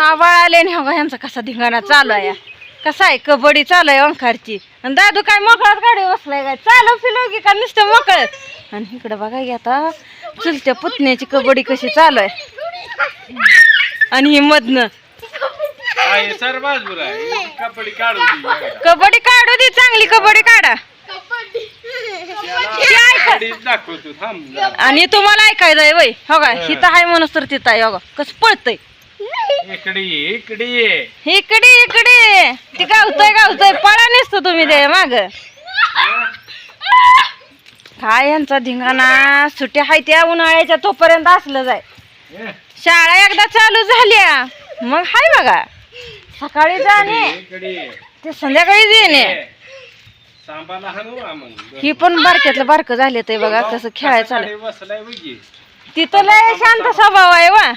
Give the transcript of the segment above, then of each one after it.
आवाळ आले ना बघा ह्यांचा कसा धिंगाणा चालू आहे. कसा आहे? कबड्डी चालू आहे ओंकारची. आणि दादू काय मोकळात गाडी बसलाय काय? चालव फिरव की का नुसतं मोकळ. आणि इकडं बघा की आता चुलत्या पुतण्याची कबड्डी कशी चालू आहे. आणि ही मधनं. कबड्डी काढू दे चांगली कबड्डी काढा. आणि तुम्हाला ऐकायचं आहे वय. हो का? हिथं आहे म्हणून तर तिथं आहे हो कसं पळतय? इकडे ये इकडे ये. इकडे इकडे. ती गावतोय गावतोय. पळा नसतो तुम्ही ते माग. काय यांचा धिंगाणा? सुट्या हाय त्या उन्हाळ्याच्या तोपर्यंत असलं जाय. ये, शाळा एकदा चालू झाल्या. मग हाय बघा. सकाळी जाणे इकडे ये. ते संध्याकाळी येणे ये. सांबाला हाणू आ मग. ही पण बारक्यातलं बारकं झाले ते बघा कसं खेळायचं चालू खाली बसलाय बघी. तिथं लय शांत स्वभाव आहे वा.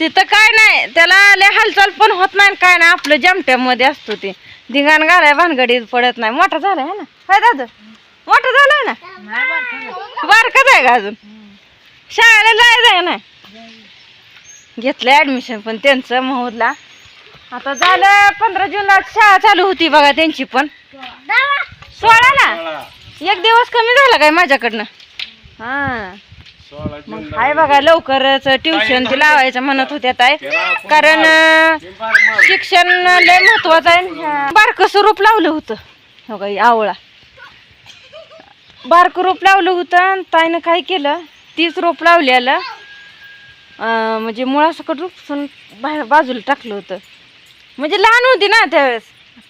तिथं काय नाही त्याला लय हालचाल पण होत नाही काय नाही आपलं जमट्यामध्ये असतो ते. धिंगाण घालाय भानगडीत पडत नाही. मोठा झालाय ना? काय दादा? मोठा झालाय ना? बारकाच आहे का अजून? शाळेला जायचं आहे ना. घेतलं ऍडमिशन पण त्यांचं महूदला आता झालं पंधरा जूनला शाळा चालू होती बघा त्यांची पण. सोळा. ना एक दिवस कमी झाला काय माझ्याकडनं? हा. मग हाय बघा लवकरच ट्युशन ते लावायचं म्हणत होत्या ताई. कारण शिक्षण लय महत्वाचं आहे. बारकं स्वरूप लावलं होतं. हो आवळा. बारकं रोप लावलं होतं आणि ताईनं काय केलं? तीच रोप लावलेलं अं, म्हणजे मुळासकट उपसून बाहेर बाजूला टाकलं होतं. म्हणजे लहान होती ना त्यावेळेस.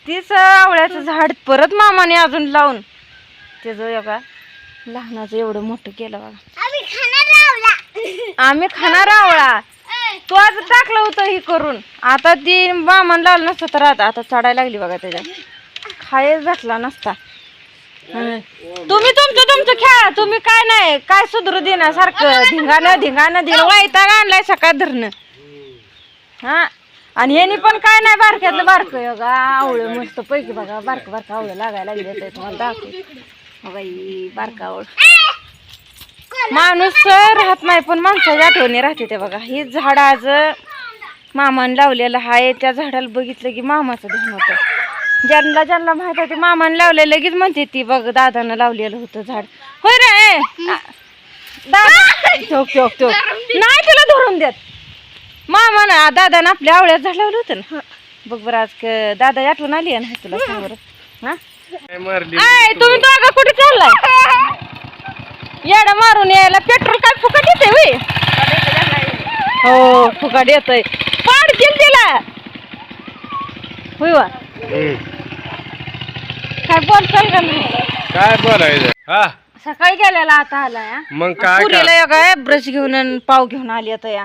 तीच आवळ्याचं झाड परत मामाने अजून लावून. त्याचं एका लहानाचं एवढं मोठं केलं बघा. आम्ही खाणार आवळा. तू आज टाकलं होतं ही करून. आता ती बामण लावलं नसतं तर आता आता चढायला लागली बघा त्याच्यात. खायच भेटला नसता. तुम्ही तुमचं तुमचं खेळा. तुम्ही काय नाही. काय सुधरू देणार सारखं धिंगाणं धिंगाणं दिन वायता आणलाय सकाळ धरणं. हा? आणि ह्यानी पण काय नाही बारक्यातलं बारकं. बघा आवळं मस्त पैकी बघा. बारकं बारकं आवळं लागायला लागली तुम्हाला दाखव बाई बारका आवळ. माणूस राहत नाही पण माणसाच्या आठवणी राहते ते बघा. हे झाड आज मामाने लावलेलं आहे त्या झाडाला बघितलं की मामाचं ध्यान होतं. ज्यांना ज्यांना माहीत आहे ते मामाने लावले लगेच म्हणते ती बघ दादानं लावलेलं होतं झाड. होय रे ठोक ठोक ठोक. नाही तुला धरून देत. मामानं दादानं आपल्या आवळ्यात झाड लावलं होतं ना. बघ बरं आज क- दादा आठवण आली आहे ना तुला बरं. हा? तुम्ही दोघं कुठे चाललाय? येडा मारून यायला. पेट्रोल काय फुकट येते वे हो फुकट येतय. पाडतील तिला. होय वा. काय बोलताय का नाही? काय बोलायचं? हा. सकाळी गेलेला आता आलाय हा. मग काय पुरीला या काय ब्रश घेऊन आणि पाव घेऊन आली आता या.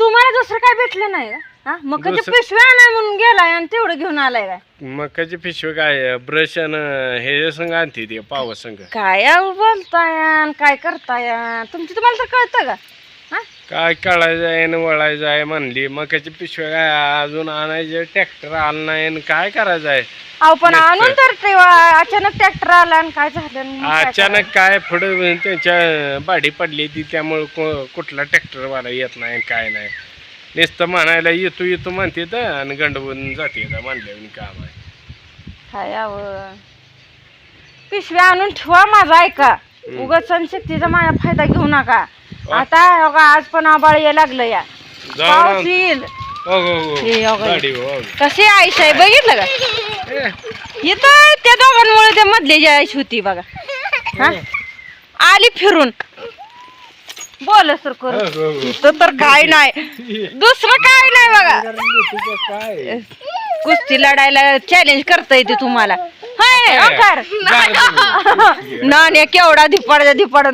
तुम्हाला दुसरं काय भेटलं नाही? का हा दुसरं- पिशव्या नाही म्हणून गेलाय आणि तेवढं घेऊन आलाय काय? मकाची पिशवी काय ब्रश हे संग आणते ते पाव संग. काय अहो बोलताय आणि काय करताय? तुमची तुम्हाला तर कळतं का हा? काय काढायचं आहे आणि वळायचं आहे म्हणली मकाची पिशवी काय अजून आणायचे ट्रॅक्टर आलं नाही आणि काय करायचं आहे? अहो पण. आणून तर अचानक ट्रॅक्टर आला आणि काय झालं आणि मग काय अचानक काय पुढे त्यांच्या बाडी पडली ती त्यामुळे कुठला ट्रॅक्टर वाला येत नाही आणि काय नाही. नुसतं म्हणायला येतो येतो म्हणते तर आणि गंडवून जाते म्हणल्यावर काम आहे? काय अहो पिशव्या आणून ठेवा माझा ऐका. उगाच शक्तीचा माझा फायदा घेऊ नका. आता हो का, आज पण आबाळ यायला लागलं या. जाऊ पाऊस ना. येईल. हो हो हो. हे. गाडी हो हो. कशी आयुष आहे बघितलं का? ए, इथं त्या दोघांमुळे त्या मधली जी आयुष होती बघा. हा? आली फिरून. बोल सर हो, करू हो, हो. इथं तर काय नाही दुसरं काय नाही बघा काय कुस्ती लढायला चॅलेंज करता येते तुम्हाला हाय अंकार गाडी. नाण्या केवढा धिपाडच्या धिपाड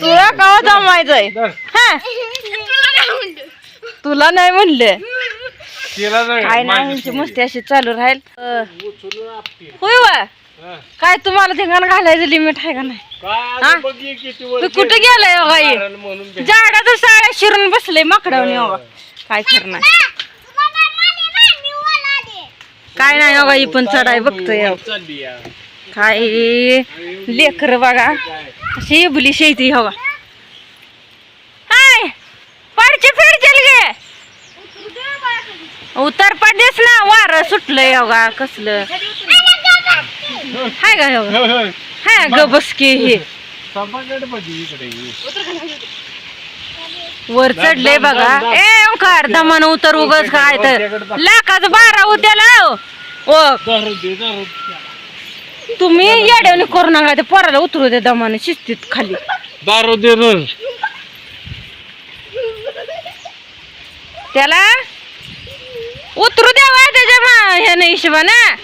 तुला का जमायचंय. हा तुला नाही म्हणले. काय नाही. मस्ती अशी चालू राहील. होय वा हा. काय तुम्हाला धिंगाण घालायचं लिमिट आहे का नाही? हा? तू कुठे गेलाय हो गाई मारायला म्हणून बे- झाडाचं साड्या शिरून बसले माकडावणी हो. काय करणार? काय नाही हो गाई पण चढाय बघतोय हो. काय लेकर बघा. अशी इबली शेती हवा. हाय पाडचे फेड चल गे. उतार पाडीस ना वार सुटलंय बघा कसलं. हाय का हे बघा? हाय. ग बसके हे वर चढले बघा. ए ओंकार दमान उतर उगच काय तर. लाखाचं बारा उद्याला. ओ. तुम्ही येड्याने करू नका ते पोराला उतरू दे दमाने शिस्तीत खाली. दारू दे. त्याला उतरू द्यावा त्याच्या ह्याने हिशोबानं.